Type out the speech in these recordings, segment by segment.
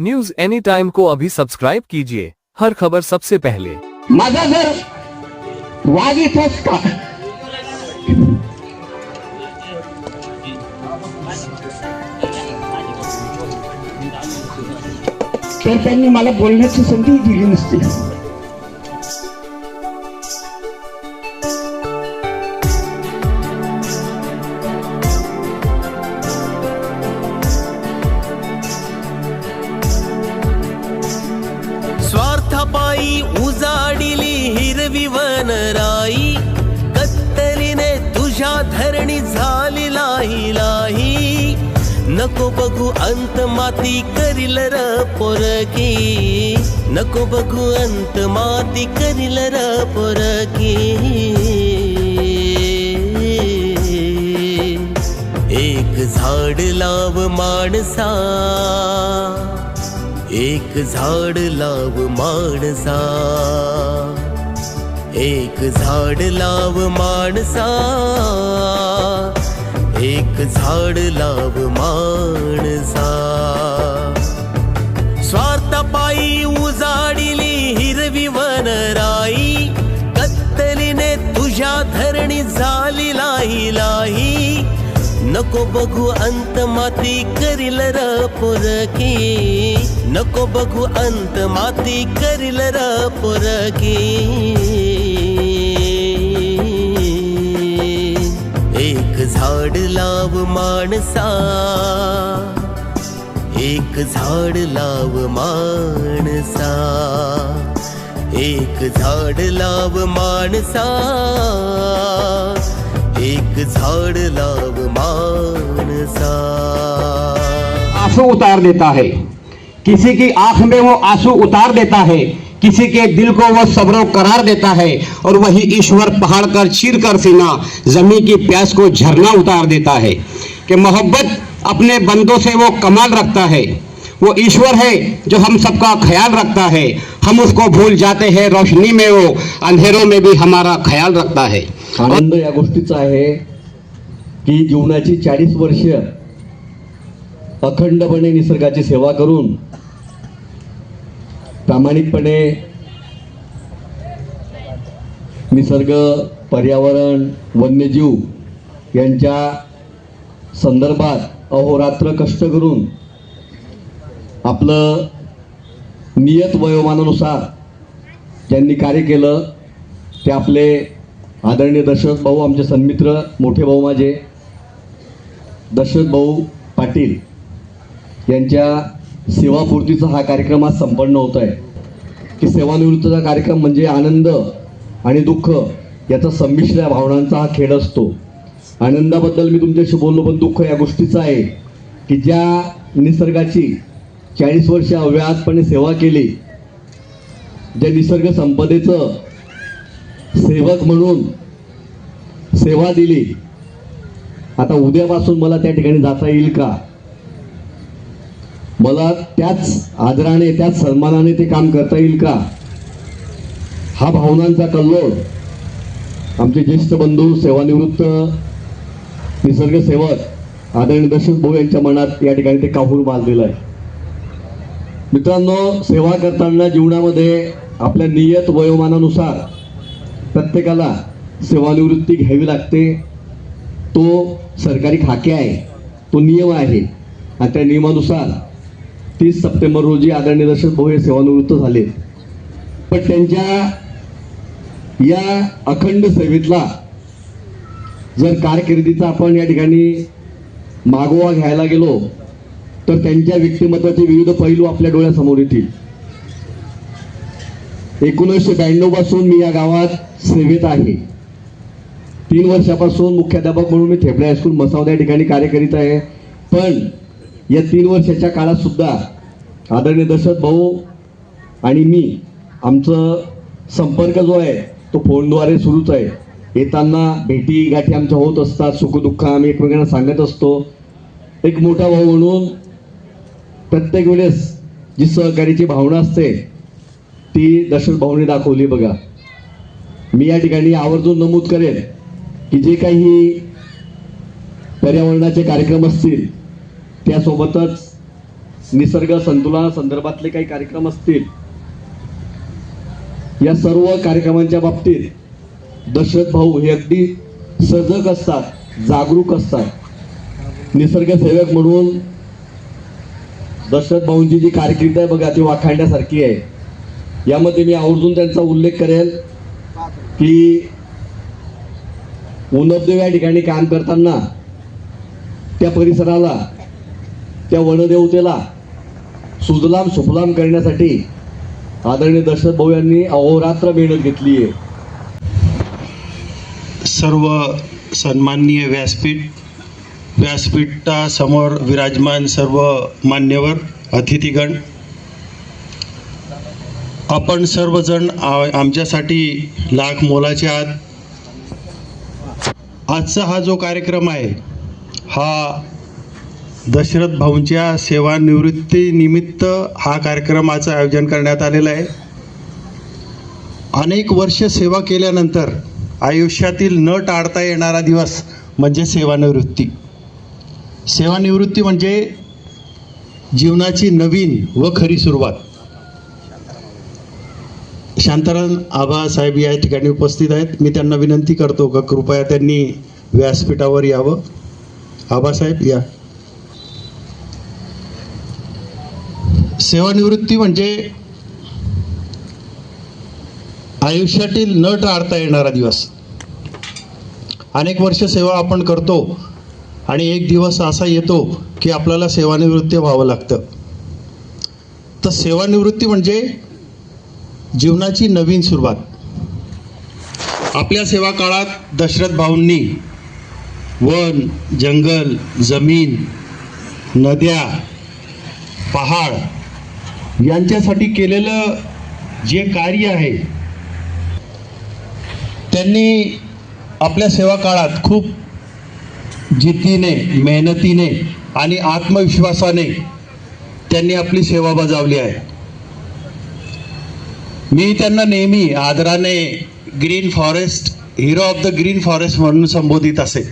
News any time को अभी subscribe कीजिए। हर खबर सबसे पहले। माझा जर से का। तर त्यांनी दिली नसती नको बघू अंत माती करील र पोरगी नको बघू अंत माती करील र पोरगी एक झाड लाव माणसा. एक झाड लाव माणसा. एक झाड लाव माणसा. एक झाड लाव माणसा. स्वार्थपायी उजाडिली हिरवी वनराई कत्तलीने तुझ्या धरणी झाली लाही लाही. नको बघू अंत माती करील र पुरकी नको बघू अंत माती करील र पुरकी एक झाड लाव माणसा एक झाड लाव माणसा एक झाड लाव माणसा एक झाड लाव माणसा आँसू उतार देता है। किसी की आँख में वो आँसू उतार देता है। किसी के दिल को वो सब्र करार देता है और वही ईश्वर पहाड़ कर चीर कर सीना जमी की प्यास को झरना उतार देता है कि मोहब्बत अपने बंदों से वो कमाल रखता है। वो ईश्वर है जो हम सबका ख्याल रखता है। हम उसको भूल जाते हैं, रोशनी में वो, अंधेरों में भी हमारा ख्याल रखता है। आनंद या गोष्टीचा आहे की जीवनाची चाळीस वर्ष अखंडपणे निसर्गाची सेवा करून प्रामाणिकपणे निसर्ग पर्यावरण वन्यजीव यांच्या संदर्भात अहोरात्र कष्ट करून आपलं नियत वयोमानानुसार ज्यांनी कार्य केलं ते आपले आदरणीय दशरथ भाऊ आमचे सन्मित्र मोठे भाऊ माझे दशरथ भाऊ पाटील यांच्या सेवापूर्तीचा हा कार्यक्रम आज संपन्न होत आहे की सेवानिवृत्तीचा कार्यक्रम म्हणजे आनंद आणि दुःख याचा संमिश्र भावनांचा हा खेळ असतो. आनंदाबद्दल मी तुमच्याशी बोललो पण दुःख या गोष्टीचं आहे की ज्या निसर्गाची चाळीस वर्ष अव्याहतपणे सेवा केली ज्या निसर्ग संपदेचं सेवक म्हणून सेवा दिली आता उद्यापासून मला त्या ठिकाणी जाता येईल का? मला त्याच आदराने त्याच सन्मानाने ते काम करता येईल का? हा भावनांचा कल्लोळ. आमचे ज्येष्ठ बंधू सेवानिवृत्त निसर्ग सेवक आदरणीय दशरथ भाऊ यांच्या मनात या ठिकाणी ते काहूर बांधलेलं आहे. मित्रांनो सेवा करताना जीवनामध्ये आपल्या नियत वयोमानानुसार प्रत्येकाला सेवानिवृत्ती घ्यावी लागते. तो सरकारी खाके आहे तो नियम आहे. आणि त्या नियमानुसार तीस सप्टेंबर रोजी आदरणीय दर्शक भाऊ हे सेवानिवृत्त झाले. पण त्यांच्या या अखंड सेवेतला जर कारकिर्दीचा आपण या ठिकाणी मागोवा घ्यायला गेलो तर त्यांच्या व्यक्तिमत्वाचे विविध पैलू आपल्या डोळ्यासमोर येतील. एकोणीसशे ब्याण्णवपासून मी या गावात सेवेत आहे. तीन वर्षापासून मुख्याध्यापक म्हणून मी थेपडे हायस्कूल मसावदा या ठिकाणी कार्य करीत आहे. पण या तीन वर्षाच्या काळात सुद्धा आदरणीय दशरथ भाऊ आणि मी आमचं संपर्क जो आहे तो फोनद्वारे सुरूच आहे. येताना भेटी गाठी आमच्या होत असतात सुखदुःख आम्ही एकमेकांना सांगत असतो. एक मोठा भाऊ म्हणून प्रत्येक वेळेस जी सहकार्याची भावना असते ती दशरथ भाऊने दाखवली बघा. मी या ठिकाणी आवर्जून नमूद करेन की जे काही पर्यावरणाचे कार्यक्रम असतील त्यासोबतच निसर्ग संतुलनासंदर्भातले काही कार्यक्रम असतील या सर्व कार्यक्रमांच्या बाबतीत दशरथ भाऊ हे अगदी सजग असतात जागरूक असतात. निसर्ग सेवक म्हणून दशरथ भाऊंची जी कारकिर्द आहे बघा ती वाखाणण्यासारखी आहे. यामध्ये मी आवर्जून त्यांचा उल्लेख करेल की उनबदेव या ठिकाणी काम करताना त्या परिसराला त्या वनदेवतेला सुजलाम सुफलाम करण्यासाठी आदरणीय दशरथ भाऊ यांनी अहोरात्र मेहनत घेतली आहे. सर्व सन्माननीय व्यासपीठ व्यासपीठासमोर विराजमान सर्व मान्यवर अतिथीगण आपण सर्वजण आमच्यासाठी लाख मोलाचे आहात. आजचा हा जो कार्यक्रम आहे हा दशरथ भाऊंच्या सेवानिवृत्तीनिमित्त हा कार्यक्रमाचं आयोजन करण्यात आलेलं आहे. अनेक वर्ष सेवा केल्यानंतर आयुष्यातील न टाळता येणारा दिवस म्हणजे सेवानिवृत्ती. सेवानिवृत्ती म्हणजे जीवनाची नवीन व खरी सुरुवात. शांताराम आबासाहेब या ठिकाणी उपस्थित आहेत. मी त्यांना विनंती करतो का कृपया त्यांनी व्यासपीठावर यावं. आबासाहेब या. सेवानिवृत्ती म्हणजे आयुष्यातील न टाळता येणारा दिवस. अनेक वर्ष सेवा आपण करतो आणि एक दिवस असा येतो की आपल्याला सेवानिवृत्ती व्हावं लागतं. तर सेवानिवृत्ती म्हणजे जीवनाची नवीन सुरुवात. आपल्या सेवा काळात दशरथ भाऊंनी वन जंगल जमीन नद्या पहाड यांच्यासाठी केलेलं जे कार्य आहे त्यांनी आपल्या सेवा काळात खूप जिद्दीने मेहनतीने आणि आत्मविश्वासाने त्यांनी आपली सेवा बजावली आहे. मी त्यांना नेहमी आदराने green forest hero of the green forest म्हणून संबोधित असे.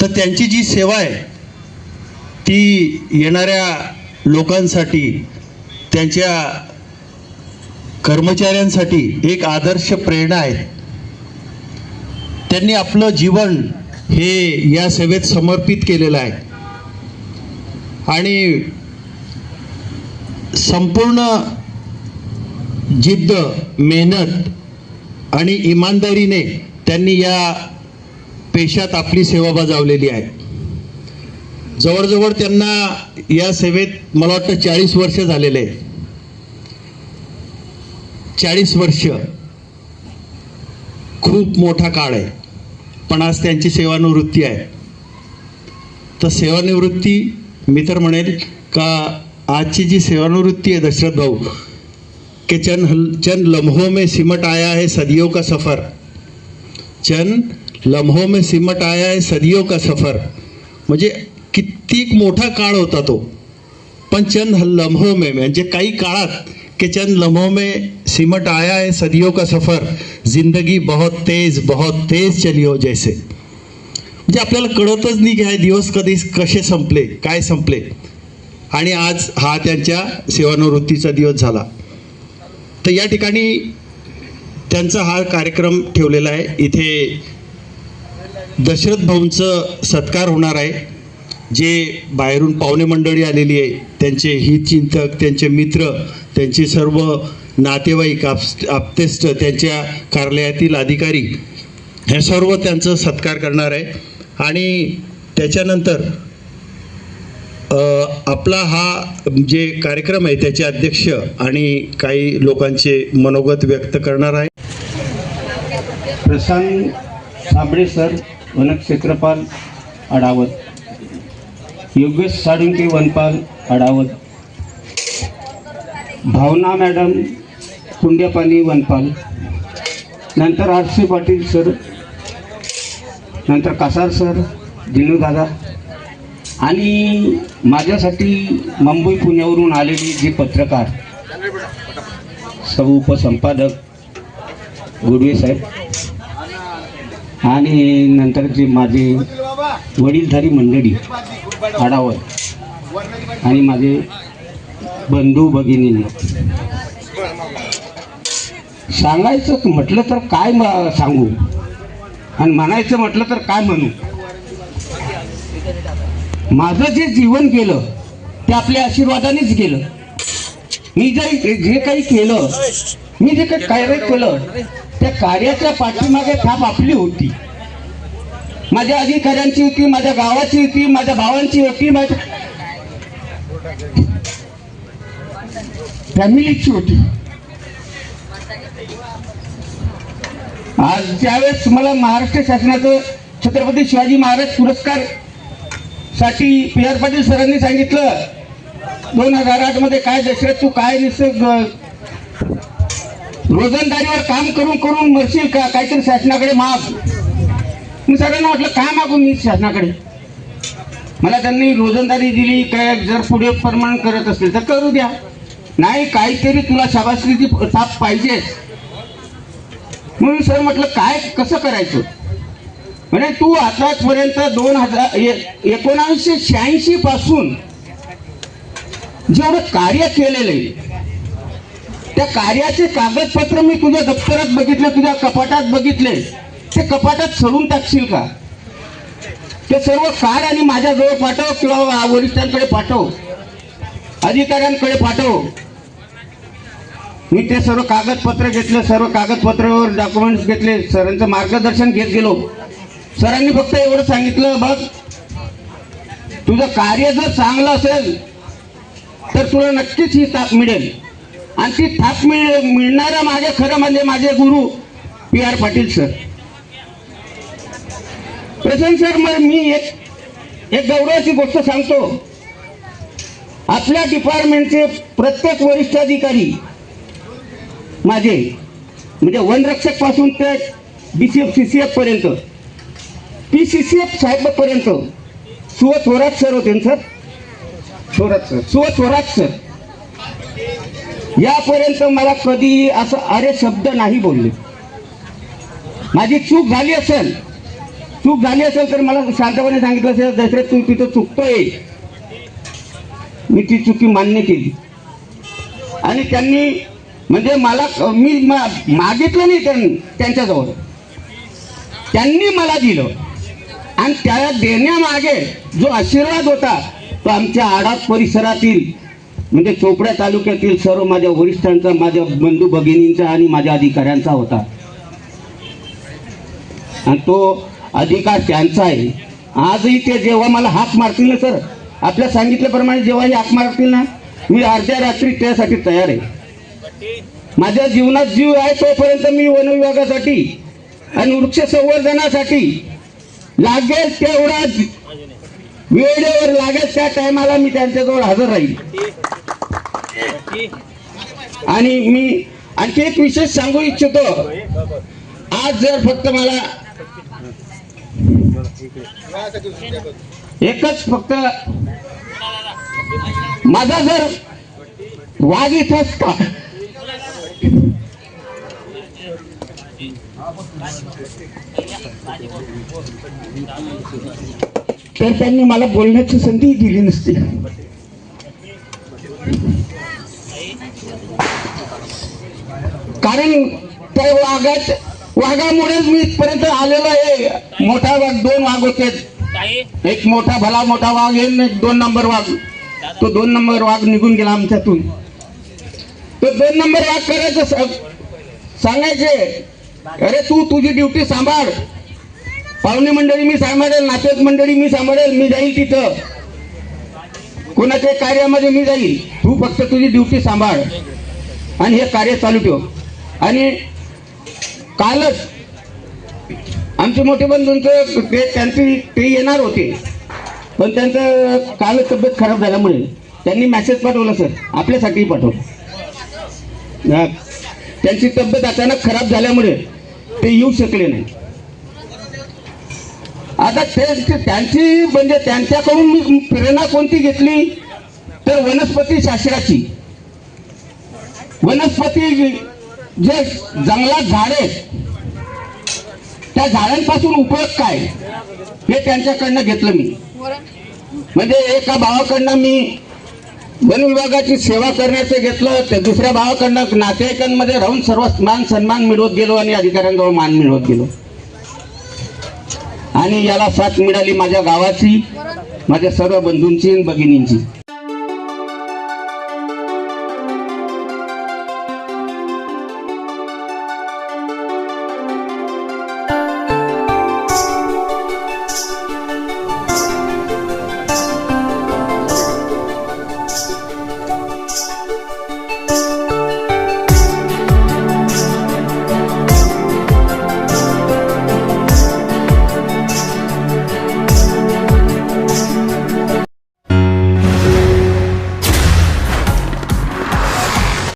तर त्यांची जी सेवा आहे ती येणाऱ्या लोकांसाठी त्यांच्या कर्मचाऱ्यांसाठी एक आदर्श प्रेरणा आहे. त्यांनी आपलं जीवन हे या सेवेत समर्पित केलेलं आहे. आणि संपूर्ण जिद्द मेहनत आणि इमानदारीने त्यांनी या पेशात आपली सेवा बजावलेली आहे. जवळजवळ त्यांना या सेवेत मला वाटतं चाळीस वर्ष झालेले आहे चाळीस वर्ष. खूप मोठा काळ आहे. पण आज त्यांची सेवानिवृत्ती आहे. तर सेवानिवृत्ती मी तर म्हणेल का आजची जी सेवानिवृत्ती आहे दशरथ भाऊ के चंद हल- चंद लम्हों में सिमट आया है सदियों का सफ़र. चंद लम्हों में सिमट आया है सदियों का सफ़र. म्हणजे कित्येक मोठा काळ होता तो. पण चंद लम्हों में म्हणजे काही काळात के चंद लम्हों में सिमट आया है सदियों का सफ़र जिंदगी बहुत तेज बहुत तेज चली हो जैसे. म्हणजे आपल्याला कळतच नाही की हे दिवस कधी कसे संपले काय संपले. आणि आज हा त्यांच्या सेवानिवृत्तीचा दिवस झाला. तर या ठिकाणी त्यांचा हा कार्यक्रम ठेवलेला आहे. इथे दशरथ भाऊंचं सत्कार होणार आहे. जे बाहेरून पाहुणे मंडळी आलेली आहे त्यांचे हितचिंतक त्यांचे मित्र त्यांचे सर्व नातेवाईक आप आप्तेष्ट त्यांच्या कार्यालयातील अधिकारी हे सर्व त्यांचं सत्कार करणार आहे. आणि त्याच्यानंतर आपला हा जे कार्यक्रम आहे त्याचे अध्यक्ष आणि काही लोकांचे मनोगत व्यक्त करणार आहे. प्रशांत साबळे सर वनक्षेत्रपाल अडावत. योगेश साळुंके वनपाल अडावत भावना मॅडम कुंड्यापानी वनपाल. नंतर आरसे पाटील सर. नंतर कासार सर दिनू दादा. आणि माझ्यासाठी मुंबई पुण्यावरून आलेले जे पत्रकार सर्व उपसंपादक गुडवे साहेब. आणि नंतर जे माझे वडीलधारी मंडळी आढावत आणि माझे बंधू भगिनींना. सांगायचं म्हटलं तर काय सांगू? आणि म्हणायचं म्हटलं तर काय म्हणू? माझं जे जीवन गेलं ते आपल्या आशीर्वादानेच गेलं. मी जे जे काही केलं मी जे काही कार्य केलं त्या कार्याच्या पाठीमागे थाप आपली होती. माझ्या अधिकाऱ्यांची होती माझ्या गावाची होती माझ्या भावांची होती माझ्या फॅमिलीची होती. आज ज्यावेळेस मला महाराष्ट्र शासनाचं छत्रपती शिवाजी महाराज पुरस्कारसाठी पी आर पाटील सरांनी सांगितलं दोन हजार आठमध्ये काय दशरथ तू काय निसर्ग रोजंदारीवर काम करून करून मरशील का? काहीतरी शासनाकडे माफ मी सगळ्यांना म्हटलं काय मागू मी शासनाकडे. मला त्यांनी रोजंदारी दिली काय जर पुढे प्रमाण करत असेल तर करू द्या. नाही काहीतरी तुला शाबासकीची थाप पाहिजे. म्हणून सर म्हटलं काय कसं करायचं? म्हणजे तू आतापर्यंत दोन हजार एकोणावीसशे शहाऐंशी पासून जेवढं कार्य केलेलं आहे त्या कार्याचे कागदपत्र मी तुझ्या दप्तरात बघितले तुझ्या कपाटात बघितले ते कपाटात सोडून टाकशील का? ते सर्व काढ आणि माझ्याजवळ पाठव किंवा वरिष्ठांकडे पाठव. अधिकाऱ्यांकडे पाठव. मी ते सर्व कागदपत्र घेतले सर्व कागदपत्रावर डॉक्युमेंट्स घेतले सरांचं मार्गदर्शन घेत गेलो. सरांनी फक्त एवढं सांगितलं बघ तुझं कार्य जर चांगलं असेल तर तुला नक्कीच ही थाप मिळेल. आणि ती थाप मिळ मिळणारा माझे खरं म्हणजे माझे गुरु P R Patil sir. Prashant sir मग मी एक एक गौरवाची गोष्ट सांगतो. आपल्या डिपार्टमेंटचे प्रत्येक वरिष्ठ अधिकारी माझे म्हणजे वनरक्षकपासून ते B C F C C F पर्यंत पी सी सी एफ साहेब पर्यंत सुव थोरात सर होते सर? थोरात सर. सुव थोरात सर. यापर्यंत मला कधी असं अरे शब्द नाही बोलले. माझी चूक झाली असेल चूक झाली असेल तर मला शांतपणे सांगितलं असेल दसऱ्यात तू तिथं चुकतोय. मी ती चुकी मान्य केली. आणि त्यांनी म्हणजे मला मी मा- मागितलं नाही त्यांनी त्यांच्याजवळ. त्यांनी मला दिलं. आणि त्या देण्यामागे जो आशीर्वाद होता तो आमच्या आडात परिसरातील म्हणजे चोपड्या तालुक्यातील सर्व माझ्या वरिष्ठांचा माझ्या बंधू भगिनींचा आणि माझ्या अधिकाऱ्यांचा होता. आणि तो अधिकार त्यांचा आहे. आजही ते जेव्हा मला हाक मारतील ना सर आपल्या सांगितल्याप्रमाणे जेव्हाही हाक मारतील ना मी अर्ध्या रात्री त्यासाठी तयार आहे. माझ्या जीवनात जीव आहे तोपर्यंत मी वनविभागासाठी आणि वृक्ष संवर्धनासाठी लागेल तेवढा वेळेवर लागेल त्या टायमाला मी त्यांच्याजवळ हजर राहील. आणि मी आणखी एक विशेष सांगू इच्छितो. आज जर फक्त मला एकच फक्त. माझा जर वाघ इथं असता. तर त्यांनी मला बोलण्याची संधी दिली नसती. कारण त्या वाघात वाघामुळेच मी इथपर्यंत आलेलो आहे. मोठा वाघ दोन वाघ होते. एक मोठा भला मोठा वाघ एक दोन नंबर वाघ. तो दोन नंबर वाघ निघून गेला आमच्यातून. तो दोन नंबर वाघ करायचं सांगायचे अरे तू तुझी ड्युटी सांभाळ. पाहुणे मंडळी मी सांभाळेल नातेवाईक मंडळी मी सांभाळेल मी जाईल तिथं. कोणाच्या कार्यामध्ये मी जाईल तू फक्त तुझी ड्युटी सांभाळ. आणि हे कार्य चालू ठेव. आणि कालच आमचे मोठे बंधूंचं ते त्यांची ते येणार होते. पण त्यांचं काल तब्येत खराब झाल्यामुळे त्यांनी मेसेज पाठवला सर आपल्यासाठी पाठवला. हा. त्यांची तब्येत अचानक खराब झाल्यामुळे ते येऊ शकले नाही. आता ते त्यांची म्हणजे त्यांच्याकडून मी प्रेरणा कोणती घेतली? तर वनस्पती शास्त्राची. वनस्पती जे जंगलात झाड त्या झाडांपासून उपयोग काय? हे त्यांच्याकडनं घेतलं मी. म्हणजे एका भावाकडनं मी वन विभागाची सेवा करण्याचं घेतलं तर दुसऱ्या भावाकडनं नातेवाईकांमध्ये राहून सर्व मान सन्मान मिळवत गेलो आणि अधिकाऱ्यांजवळ मान मिळवत गेलो. आणि याला साथ मिळाली माझ्या गावाची माझ्या सर्व बंधूंची आणि भगिनींची.